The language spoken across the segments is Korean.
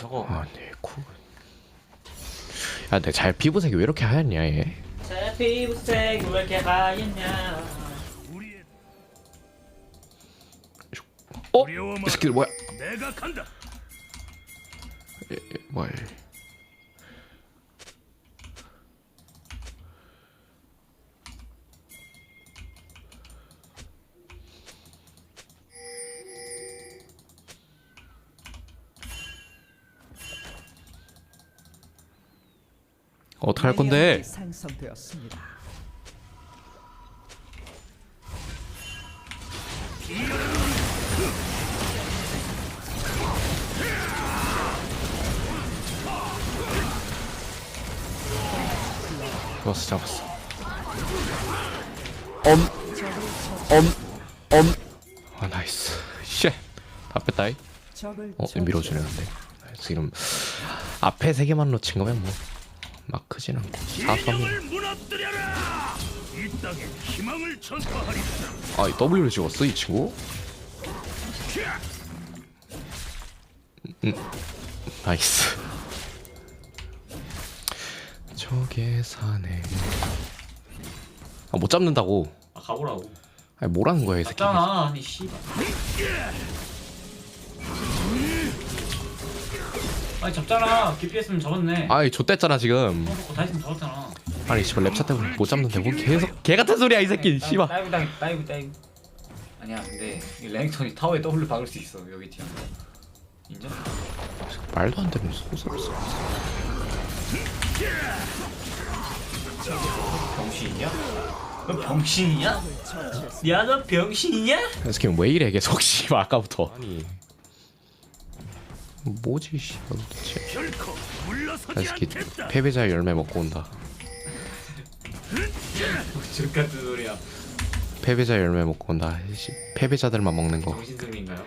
저거 아니 구. 야, 내잘 피부색이 왜 이렇게 하얗냐 얘? 제 피부색 왜 이렇게 하얗냐 어? 이. 새끼들 뭐야? 내가 간다. 얘, 얘, 뭐야? 얘. 어떻게 할 건데? 생성되었습니다. 잡았어 잡았어 엄! 엄! 엄! 아 나이스 쉣다 뺐다이 적을 어 밀어주네 근데 지금 앞에 세 개만 놓친 거면 뭐 막 크진 않고 사소합니다 진영을 무너뜨려라. 이 땅에 희망을 전파하리라. 아, 이 W를 찍었어 이 친구? 음, 나이스. 저게 사네. 아, 못 잡는다고. 아 가보라고 아니, 뭐라는 거야, 이 새끼. 맞잖아 아니 씨발 아니 잡잖아 깊이 했으면 잡았네 아이, 좆됐잖아, 지금. 먹고 다 했으면 잡았잖아 아니, 씨발, 랩차 때문에 못 잡는데, 뭐 계속, 개 같은 소리야, 이 새끼, 씨발. 다이브 다이브 다이브 다이브 아니야 근데 이 랭턴이 타워에 W 박을 수 있어 여기 뒤에 인정? 말도 안 되는 소설을 써. 병신이야? 너 병신이야? 야너 병신이야? 이 새끼 왜 이래, 계속, 씨발, 아까부터. 아니. 뭐지, 씨발, 도대체. 결코 이 물러서지 새끼, 않겠다. 패배자의 열매 먹고 온다. 즉 같은 소리야 패배자 열매 먹고 온다. 씨, 패배자들만 먹는 거. 정신승리인가요?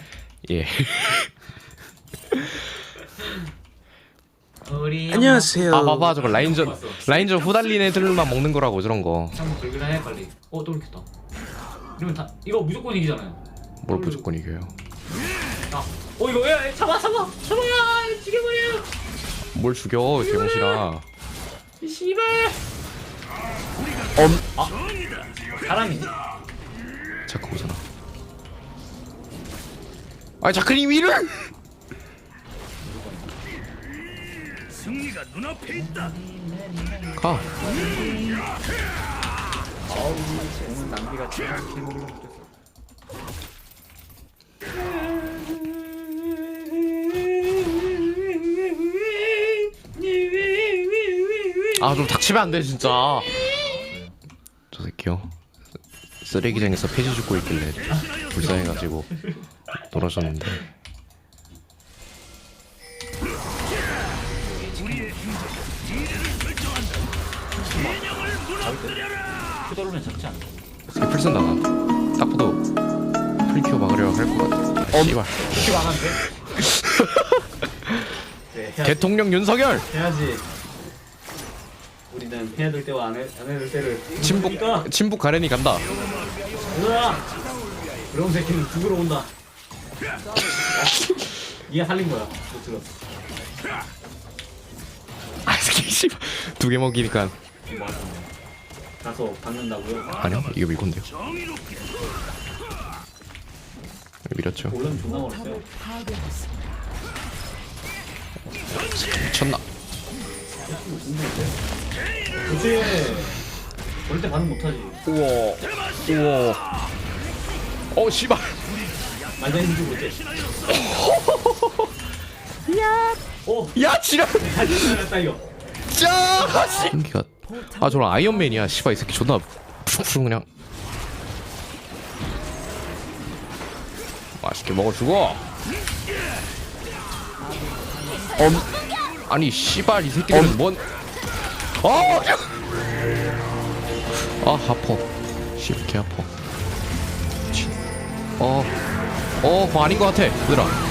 예. 안녕하세요. 아 봐봐 저거 라인전 라인전 후달린 애들만 먹는 거라고 저런 거. 한번 긁으나 해 빨리 어 떨겠다 이러면 다 이거 무조건 이기잖아요 뭘 무조건 이겨요. 아, 어 이거 야 잡아 잡아 잡아 죽여버려 뭘 죽여 개무시라. 이 씨발 엄. 사람이지 자크 오잖아. 아 자크니 위를. 승리가 눈앞에 있다. 가. 공은 낭비가 정확히 모르겠어 아 좀 닥치면 안 돼 진짜. 저 새끼요. 쓰레기장에서 폐지 줍고 있길래 불쌍해가지고 놀아줬는데 잡지 새끼 풀쓴 나가. 딱 봐도 풀키오 막으려 할것 같아. 어, 씨발. 네, 해야지. 대통령 윤석열. 해야지 우리는 해야 될 때와 안, 해, 안 해야 될 때를 그러니까 친북 가렌이 간다. 얘들아 그런 새끼는 죽으러 온다 얘가 살린 거야 못 들었어 아, 이 새끼 씨발 두개 먹이니까 가서 받는다고요? 아니요 이게 밀건데요. 밀었죠. 올라면 존나 파괴했습니다. 미쳤나? 그치 그럴 때 반응 못하지 우와 우와. 어 씨발. 완전 그럴 때 어? 야 지랄. 다시 날렸다 이거 짜. 신기가. 아 저런 아이언맨이야. 씨발 이 새끼 존나 푸슝푸슝 그냥. 맛있게 먹어주고. 엄. 아니 씨발 이 새끼들 은 뭔? 어. 아 아파. 씨발 개 아파. 치. 어. 어, 아닌 것 같아, 얘들아.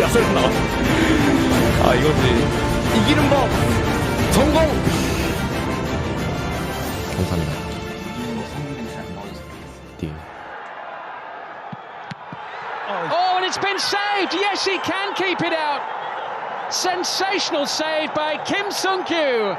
야생 나와. 아 이거지. 이기는 법. 성공. 감사합니다. 띠. Oh, and it's been saved. Yes, he can keep it out. Sensational save by Kim Sung Kyu.